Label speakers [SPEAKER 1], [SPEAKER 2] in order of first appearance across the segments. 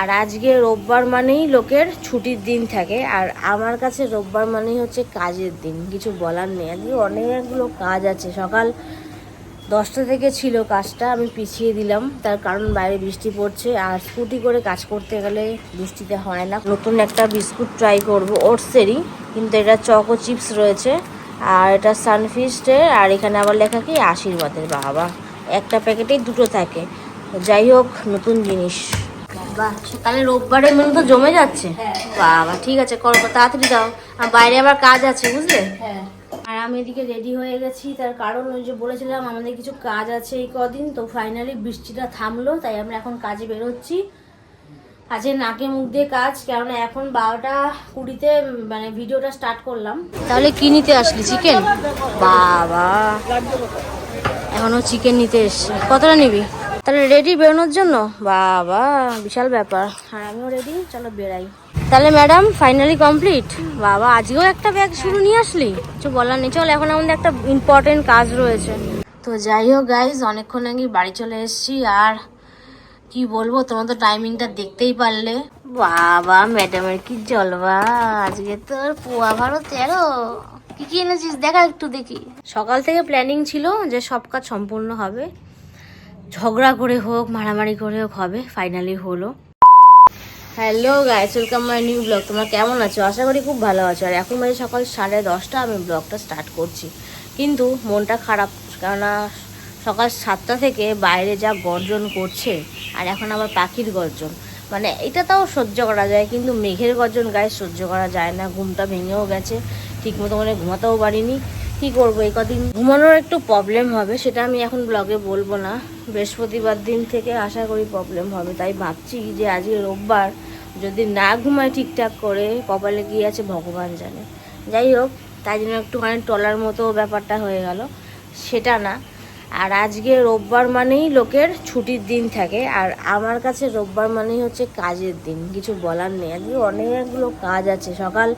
[SPEAKER 1] আর আজকে রোববার মানেই লোকের ছুটির দিন থাকে। আর আমার কাছে রোববার মানেই হচ্ছে কাজের দিন, কিছু বলার নেই। আজকে অনেকগুলো কাজ আছে। সকাল দশটা থেকে ছিল কাজটা, আমি পিছিয়ে দিলাম। তার কারণ বাইরে বৃষ্টি পড়ছে। আর স্কুটি করে কাজ করতে গেলে বৃষ্টিতে হয় না। নতুন একটা বিস্কুট ট্রাই করব, ওটসেরই। কিন্তু এটা চকো চিপস রয়েছে। আর এটা সানফিস্টের আর এখানে আবার লেখা কি? আশীর্বাদের বাবা। একটা প্যাকেটেই দুটো থাকে। যাই হোক, নতুন জিনিস। বাহ তাহলে রোববারে মেনু তো জমে যাচ্ছে? বাবা ঠিক আছে করব তাড়াতাড়ি দাও। আর বাইরে আবার কাজ আছে বুঝলে?
[SPEAKER 2] হ্যাঁ।
[SPEAKER 1] আর আমি এদিকে রেডি হয়ে গেছি তার কারণ ওই যে বলেছিলাম আমাদের কিছু কাজ আছে এই কদিন তো ফাইনালি বৃষ্টিটা থামলো তাই আমরা এখন কাজে বেরোচ্ছি। আজকে নাকে মুখ দিয়ে কাজ কেননা এখন বারোটা কুড়িতে মানে ভিডিওটা স্টার্ট করলাম। তাহলে কি নিতে আসলি চিকেন বাবা। এখনও চিকেন নিতে এসছি। কতটা নিবি? তাহলে রেডি বেরোনোর জন্য? বাবা, বিশাল ব্যাপার। আর আমিও রেডি চলো বেরাই। তাহলে ম্যাডাম ফাইনালি কমপ্লিট বাবা, আজকেও একটা ব্যাগ শুরু নিয়ে আসলি? কিছু বলার নেই, চল, এখন আমাদের একটা ইম্পর্টেন্ট কাজ রয়েছে। তো যাই হোক গাইজ অনেকক্ষণ আগে বাড়ি চলে এসেছি, আর কি বলব, তোমার তো টাইমিংটা দেখতেই পারলে। বাবা ম্যাডামের কি জলবা? আজকে তোর পোয়া ভারো তেরো। কি কি এনেছিস? দেখা একটু দেখি। সকাল থেকে প্ল্যানিং ছিল যে সব কাজ সম্পূর্ণ হবে। ঝগড়া করে হোক, মারামারি করে হোক, হবে ফাইনালি হলো। Hello guys welcome my new blog তোমরা কেমন আছো? আশা করি খুব ভালো আছো। আর এখন বাজে সকাল সাড়ে দশটা, আমি ব্লগটা স্টার্ট করছি। কিন্তু মনটা খারাপ, কেননা সকাল সাতটা থেকে বাইরে যা গর্জন করছে, আর এখন আবার পাখির গর্জন। মানে এটা তাও সহ্য করা যায়, কিন্তু মেঘের গর্জন গায়ে সহ্য করা যায় না। ঘুমটা ভেঙেও গেছে ঠিক মতো মানে ঘুমাতেও পারিনি। কি করব? এই কদিন ঘুমানোর একটু প্রবলেম হবে, সেটা আমি এখন ব্লগে বলব না। বৃহস্পতিবার দিন থেকে আশা করি প্রবলেম হবে। তাই ভাবছি যে আজকে রোববার, যদি না ঘুমায় ঠিকঠাক করে, কপালে গিয়ে আছে ভগবান জানে। যাই হোক, তাই জন্য একটুখানি টলার মতো ব্যাপারটা হয়ে গেল। সেটা না। আর আজকে রোববার মানেই লোকের ছুটির দিন থাকে। আর আমার কাছে রোববার মানেই হচ্ছে কাজের দিন। কিছু বলার নেই। আজকে অনেকগুলো কাজ আছে। সকাল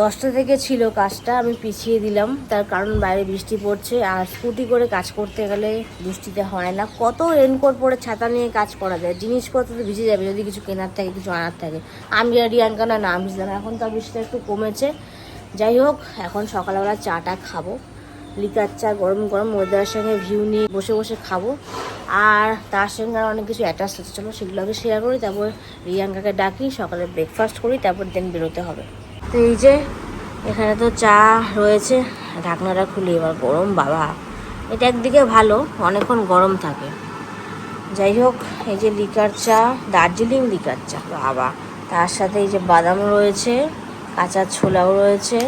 [SPEAKER 1] দশটা থেকে ছিল কাজটা, আমি পিছিয়ে দিলাম। তার কারণ বাইরে বৃষ্টি পড়ছে। আর স্কুটি করে কাজ করতে গেলে বৃষ্টিতে হয় না। কত রেনকোট পরে ছাতা নিয়ে কাজ করা যায়? জিনিসপত্র তো ভিজে যাবে। যদি কিছু কেনার থাকে, কিছু আনার থাকে। আমি আর রিয়াঙ্কা না নাম ভিজলাম এখন তো বৃষ্টিটা একটু কমেছে। যাই হোক, এখন সকালবেলা চাটা খাব। লিকার চা, গরম গরম ওয়েদারের সঙ্গে ভিউ নিয়ে বসে বসে খাব। আর তার সঙ্গে আর অনেক কিছু অ্যাটাচ হচ্ছে চলো, সেগুলো আগে শেয়ার করি। তারপর রিয়াঙ্কাকে ডাকি, সকালে ব্রেকফাস্ট করি, তারপর দেন বেরোতে হবে। তো এই যে, এখানে তো চা রয়েছে, ঢাকনাটা খুলি এবার গরম, বাবা। এটা একদিকে ভালো, অনেকক্ষণ গরম থাকে। যাই হোক, এই যে লিকার চা, দার্জিলিং লিকার চা, বাবা। তার সাথে এই যে বাদাম রয়েছে, কাঁচা ছোলাও রয়েছে,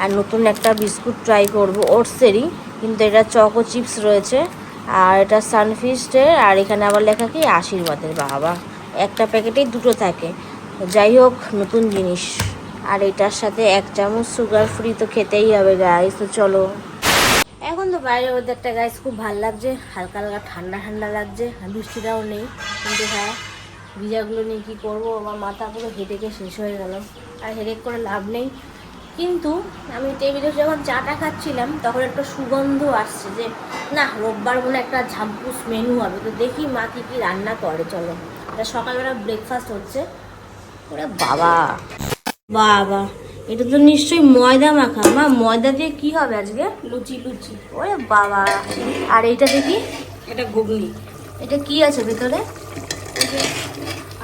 [SPEAKER 1] আর নতুন একটা বিস্কুট ট্রাই করব, ওটসেরই। কিন্তু এটা চকো চিপস রয়েছে, আর এটা সানফিস্টের, আর এখানে আবার লেখা কি, আশীর্বাদের, বাবা। একটা প্যাকেটেই দুটো থাকে। যাই হোক, নতুন জিনিস। আর এটার সাথে এক চামচ সুগার ফ্রি তো খেতেই হবে গাইস তো চলো। এখন তো বাইরে ওয়েদারটা গাইস খুব ভালো লাগছে। হালকা হালকা ঠান্ডা ঠান্ডা লাগছে বৃষ্টিটাও নেই। কিন্তু হ্যাঁ ভিজাগুলো নিয়ে কী করব? আমার মাথা পুরো হেঁটেকে শেষ হয়ে গেল। আর হেডেক করে লাভ নেই। কিন্তু আমি টেবিলে যখন চাটা খাচ্ছিলাম, তখন একটা সুগন্ধ আসছে যে, না, রোববার বলে একটা ঝাম্পুস মেনু হবে। তো দেখি মা কী কী রান্না করে, চলো। এটা সকালবেলা ব্রেকফাস্ট হচ্ছে। ওরে বাবা! বাবা এটা তো নিশ্চয়ই ময়দা মাখা। মা ময়দা দিয়ে কি হবে আজকে?
[SPEAKER 2] লুচি লুচি।
[SPEAKER 1] ওরে বাবা। আর এটা দেখি
[SPEAKER 2] এটা ঘুগনি।
[SPEAKER 1] এটা কি আছে ভেতরে?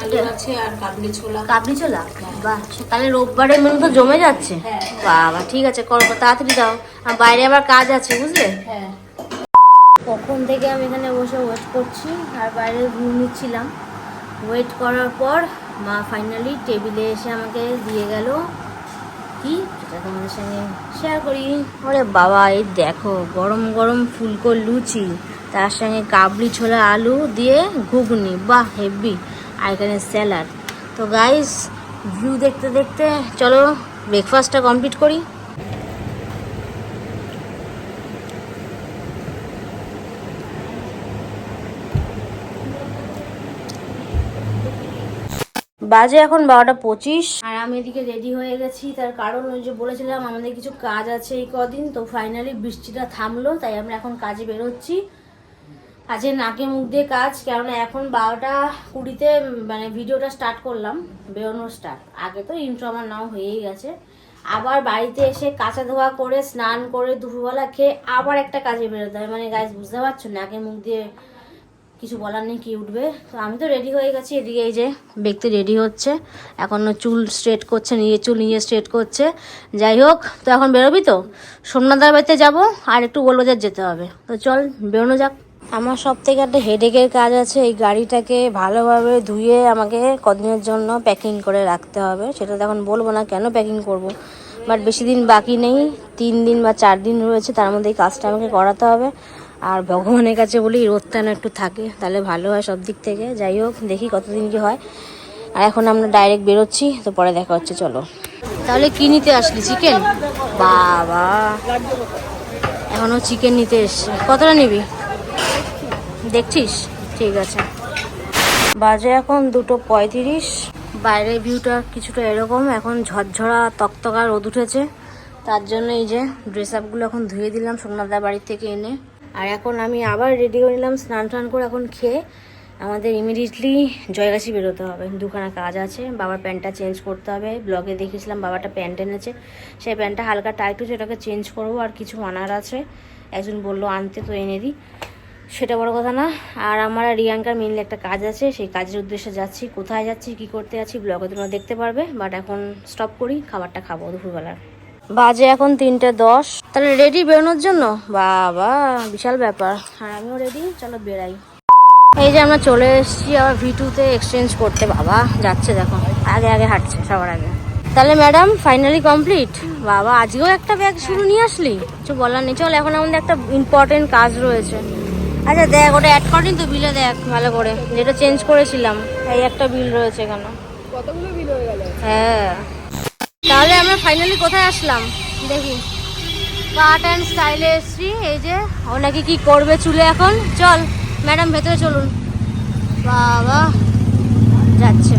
[SPEAKER 2] আলু আছে আর কাবলি ছোলা।
[SPEAKER 1] কাবলি ছোলা? বাহ তাহলে রোববারের মেনু তো জমে যাচ্ছে।
[SPEAKER 2] হ্যাঁ।
[SPEAKER 1] বাবা ঠিক আছে করব তাড়াতাড়ি দাও। আর বাইরে আবার কাজ আছে বুঝলে?
[SPEAKER 2] হ্যাঁ।
[SPEAKER 1] কখন থেকে আমি এখানে বসে ওয়েট করছি আর বাইরে ঘুম নিচ্ছিলাম। ওয়েট করার পর মা ফাইনালি টেবিলে এসে আমাকে দিয়ে গেল। কি? এটা তোমাদের সঙ্গে শেয়ার করি। ওরে বাবা, এই দেখো, গরম গরম ফুলকো লুচি, তার সঙ্গে কাবলি ছোলা আলু দিয়ে ঘুগনি বা হেভি আর এখানে স্যালাড তো গাইস ভিউ দেখতে দেখতে, চলো ব্রেকফাস্টটা কমপ্লিট করি। বাজে এখন বারোটা পঁচিশ। আর আমি এদিকে রেডি হয়ে গেছি। তার কারণ ওই যে বলেছিলাম, আমাদের কিছু কাজ আছে এই কদিন, তো ফাইনালি বৃষ্টিটা থামলো, তাই আমরা এখন কাজে বেরোচ্ছি। আজকে নাকে মুখ দিয়ে কাজ, কেননা এখন বারোটা কুড়িতে মানে ভিডিওটা স্টার্ট করলাম, বেরোনোর স্টার্ট আগে তো ইন্ট্রো আমার নাও হয়েই গেছে। আবার বাড়িতে এসে কাঁচা ধোয়া করে, স্নান করে দুপুরবেলা খেয়ে আবার একটা কাজে বেরোতে হয়। মানে গাছ বুঝতে পারছ? নাকে মুখ দিয়ে কিছু বলার নেই, কি উঠবে? তো আমি তো রেডি হয়ে গেছি, এদিকে এই যে ব্যক্তি রেডি হচ্ছে। এখনও চুল স্ট্রেট করছে, নিজের চুল নিজে স্ট্রেট করছে। যাই হোক, তো এখন বেরোবি তো? সোমনাথদার বাড়িতে যাব, আর একটু গোলবাজার যেতে হবে। তো চল, বেরোনো যাক। আমার সব থেকে একটা হেডেকের কাজ আছে, এই গাড়িটাকে ভালোভাবে ধুয়ে আমাকে কদিনের জন্য প্যাকিং করে রাখতে হবে। সেটা তো এখন বলব না কেন প্যাকিং করব। বাট বেশি দিন বাকি নেই, তিন দিন বা চার দিন রয়েছে, তার মধ্যে এই কাজটা আমাকে করাতে হবে। আর ভগবানের কাছে বলি রোদটা না একটু থাকে, তাহলে ভালো হয় সব দিক থেকে। যাই হোক, দেখি কতদিন কি হয়। আর এখন আমরা ডাইরেক্ট বেরোচ্ছি, তো পরে দেখা হচ্ছে, চলো। তাহলে কি নিতে আসলি চিকেন বাবা। এখনও চিকেন নিতে এসছে। কতটা নিবি? দেখছিস? ঠিক আছে। বাজে এখন দুটো পঁয়ত্রিশ। বাইরের ভিউটা কিছুটা এরকম, এখন ঝরঝরা, তকতকা রোদ উঠেছে। তার জন্য এই যে ড্রেস আপগুলো এখন ধুয়ে দিলাম সোমনাথদার বাড়ি থেকে এনে। আর এখন আমি আবার রেডি করে নিলাম, স্নান টান করে এখন খেয়ে আমাদের ইমিডিয়েটলি জয়গাছি বেরোতে হবে। দুখানা কাজ আছে, বাবার প্যান্টটা চেঞ্জ করতে হবে। ব্লগে দেখেছিলাম বাবাটা প্যান্ট এনেছে। সেই প্যান্টটা হালকা টাইট হচ্ছে ওটাকে চেঞ্জ করব। আর কিছু আনার আছে। একজন বলল, আনতে তো এনে দিই সেটা বড় কথা না। আর আমার রিয়াঙ্কার মেনলি একটা কাজ আছে। সেই কাজের উদ্দেশ্যে যাচ্ছি, কোথায় যাচ্ছি, কি করতে যাচ্ছি ব্লগে তোমরা দেখতে পারবে। বাট এখন স্টপ করি, খাবারটা খাব দুপুরবেলার। বাজে এখন তিনটে দশ। তাহলে রেডি বেরোনোর জন্য? বাবা বিশাল ব্যাপার। আর আমিও রেডি চলো বেরাই। এই যে আমরা চলে এসেছি আবার ভি টুতে এক্সচেঞ্জ করতে। বাবা যাচ্ছে দেখো। আগে আগে হাঁটছে সবার আগে। তাহলে ম্যাডাম ফাইনালি কমপ্লিট বাবা আজকেও একটা ব্যাগ শুরু নিয়ে আসলি? কিছু বলার নেই। চল এখন আমাদের একটা ইম্পর্টেন্ট কাজ রয়েছে। আচ্ছা দেখ ওটা অ্যাড করিনি তো বিলে দেখ ভালো করে। যেটা চেঞ্জ করেছিলাম এই একটা বিল রয়েছে এখানে।
[SPEAKER 2] কতগুলো বিল হয়ে গেল?
[SPEAKER 1] হ্যাঁ। তাহলে আমরা ফাইনালি কোথায় আসলাম? দেখি। কাট অ্যান্ড স্টাইলে এসছি, এই যে ওনাকে নাকি কি করবে চুলে এখন? চল ম্যাডাম ভেতরে চলুন। বাবা, যাচ্ছে।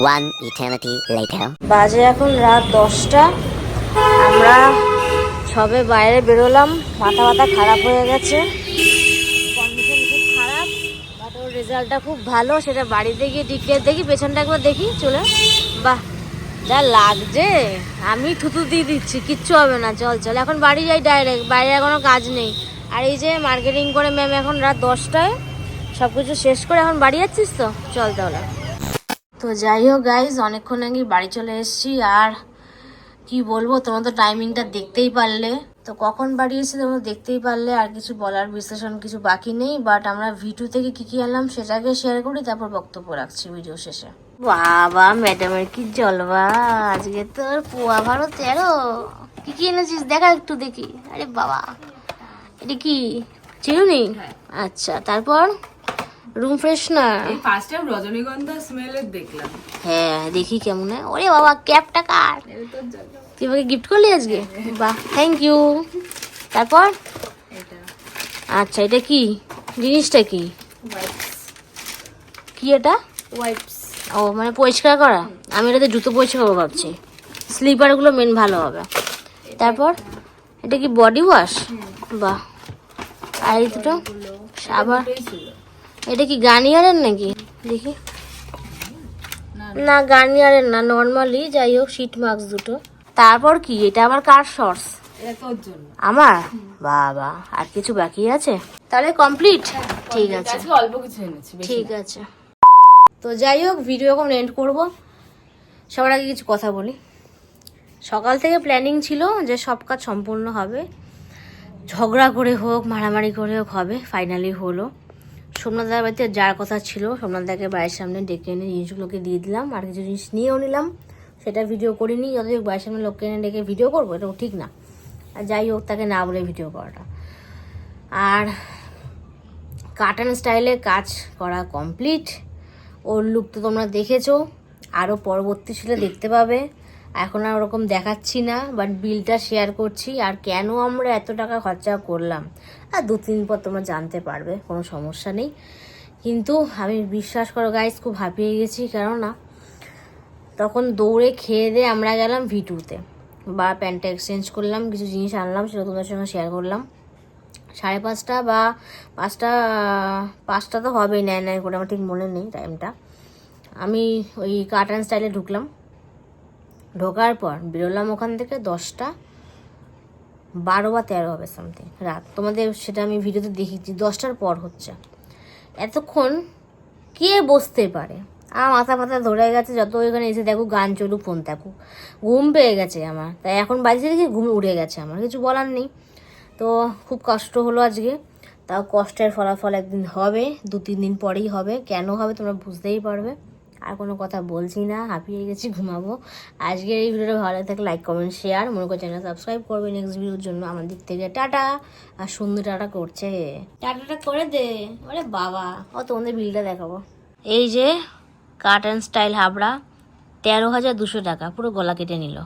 [SPEAKER 3] One eternity later.
[SPEAKER 1] বাজে এখন রাত দশটা। আমরা সবে বাইরে বেরোলাম। মাথা মাথা খারাপ হয়ে গেছে। কন্ডিশন খুব খারাপ বাট ওর রেজাল্টটা খুব ভালো। সেটা বাড়িতে গিয়ে টিকে দেখি, পেছনটা একবার দেখি, চলে বাহ, যা লাগছে। আমি থুতু দিয়ে দিচ্ছি, কিচ্ছু হবে না। চল চল, এখন বাড়ি যাই ডাইরেক্ট বাইরে কোনো কাজ নেই। আর এই যে মার্কেটিং করে ম্যাম এখন রাত দশটায়। সব কিছু শেষ করে এখন বাড়ি যাচ্ছিস তো? চল তাহলে। তো যাই হোক গাইজ অনেকক্ষণ আগে বাড়ি চলে এসেছি আর কি বলব তোমরা তো টাইমিংটা দেখতেই পারলে। তো কখন বাড়ি এসে তোমরা দেখতেই পারলে আর কিছু বলার বিশ্লেষণ কিছু বাকি নেই বাট আমরা ভিডিও থেকে কি কি আনলাম সেটাকে শেয়ার করি তারপর বক্তব্য রাখছি ভিডিও শেষে। বাবা ম্যাডামের কি জলবা আজকে তোর পোয়া ভালো তেরো কি কি এনেছিস দেখা একটু দেখি। আরে বাবা এটা কি চিরুনি? আচ্ছা তারপর? রুম ফ্রেশনার
[SPEAKER 2] এই ফার্স্ট টাইম রজনীগন্ধা স্মেলের দেখলাম।
[SPEAKER 1] হ্যাঁ দেখি কেমন। হয় ওরে বাবা ক্যাপটা কার তুই আমাকে গিফট করলি আজকে? বাহ থ্যাংক ইউ তারপর? আচ্ছা এটা কি? জিনিসটা কি? কি এটা?
[SPEAKER 2] ওয়াইপস
[SPEAKER 1] ও মানে পরিষ্কার করা? আমি এটাতে জুতো পরিষ্কার করব ভাবছি। স্লিপারগুলো মেন ভালো হবে। তারপর? এটা কি বডি ওয়াশ বাহ। আর এই দুটো?
[SPEAKER 2] ছিল।
[SPEAKER 1] এটা কি গার্নিয়ারের নাকি? দেখি।
[SPEAKER 2] না
[SPEAKER 1] গার্নিয়ারের না নর্মালি যাই হোক শীট মাস্ক দুটো। তারপর কি? এটা আবার কার শর্টস আমার? বাবা আর কিছু বাকি আছে? তাহলে কমপ্লিট ঠিক আছে।
[SPEAKER 2] অল্প কিছু এনেছি
[SPEAKER 1] ঠিক আছে। তো যাই হোক ভিডিও এখন এন্ড করব। সবার আগে কিছু কথা বলি। সকাল থেকে প্ল্যানিং ছিল যে সব কাজ সম্পূর্ণ হবে। ঝগড়া করে হোক মারামারি করে হোক হবে ফাইনালি হলো। সোমনাথদার বাড়িতে যার কথা ছিল সোমনাথদাকে বাড়ির সামনে ডেকে এনে জিনিসগুলোকে দিয়ে দিলাম, আর কিছু জিনিস নিয়েও নিলাম। সেটা ভিডিও করিনি হোক বাড়ির সামনে লোককে এনে ডেকে ভিডিও করব, এটাও ঠিক না। আর যাই হোক, তাকে না বলে ভিডিও করাটা। আর কাটান স্টাইলে কাজ করা কমপ্লিট ওর লুক তো তোমরা দেখেছ, আরও পরবর্তী ছিল দেখতে পাবে। এখন আর ওরকম দেখাচ্ছি না বাট বিলটা শেয়ার করছি, আর কেন আমরা এত টাকা খরচা করলাম? আর দু তিন পর তোমরা জানতে পারবে, কোনো সমস্যা নেই। কিন্তু আমি বিশ্বাস করো গাইজ খুব হাঁপিয়ে গেছি, কেননা তখন দৌড়ে খেয়ে দিয়ে আমরা গেলাম ভিটুতে। বা প্যান্টটা এক্সচেঞ্জ করলাম, কিছু জিনিস আনলাম, সেটা তোমাদের সঙ্গে শেয়ার করলাম। সাড়ে পাঁচটা বা পাঁচটা পাঁচটা তো হবেই নেয় নেয় করে আমার ঠিক মনে নেই টাইমটা আমি ওই কার্টান স্টাইলে ঢুকলাম। ঢোকার পর বেরোলাম ওখান থেকে দশটা বারো বা তেরো হবে সামথিং রাত। তোমাদের সেটা আমি ভিডিওতে দেখেছি দশটার পর হচ্ছে। এতক্ষণ কে বসতে পারে? আমার মাথা ফাথা ধরে গেছে, যত ওইখানে এসে দেখো, গান চলুক, ফোন থাকুক। ঘুম পেয়ে গেছে আমার। তাই এখন বাড়িতে দেখি ঘুম উড়ে গেছে আমার, কিছু বলার নেই। তো খুব কষ্ট হলো আজকে। তাও কষ্টের ফলাফল একদিন হবে দু তিন দিন পরেই হবে। কেন হবে তোমরা বুঝতেই পারবে। আর কোনো কথা বলছি না হাঁপিয়ে গেছি ঘুমাবো। আজকের এই ভিডিওটা ভালো লাগে থাকলে লাইক কমেন্ট শেয়ার মনে করে চ্যানেল সাবস্ক্রাইব করবে নেক্সট ভিডিওর জন্য। আমার দিক থেকে টাটা। আর সুন্দর টাটা করছে। টাটাটা করে দে। ওরে বাবা। ও তোমাদের বিলটা দেখাবো। এই যে কাট অ্যান্ড স্টাইল হাবড়া তেরো হাজার দুশো টাকা পুরো গলা কেটে নিল।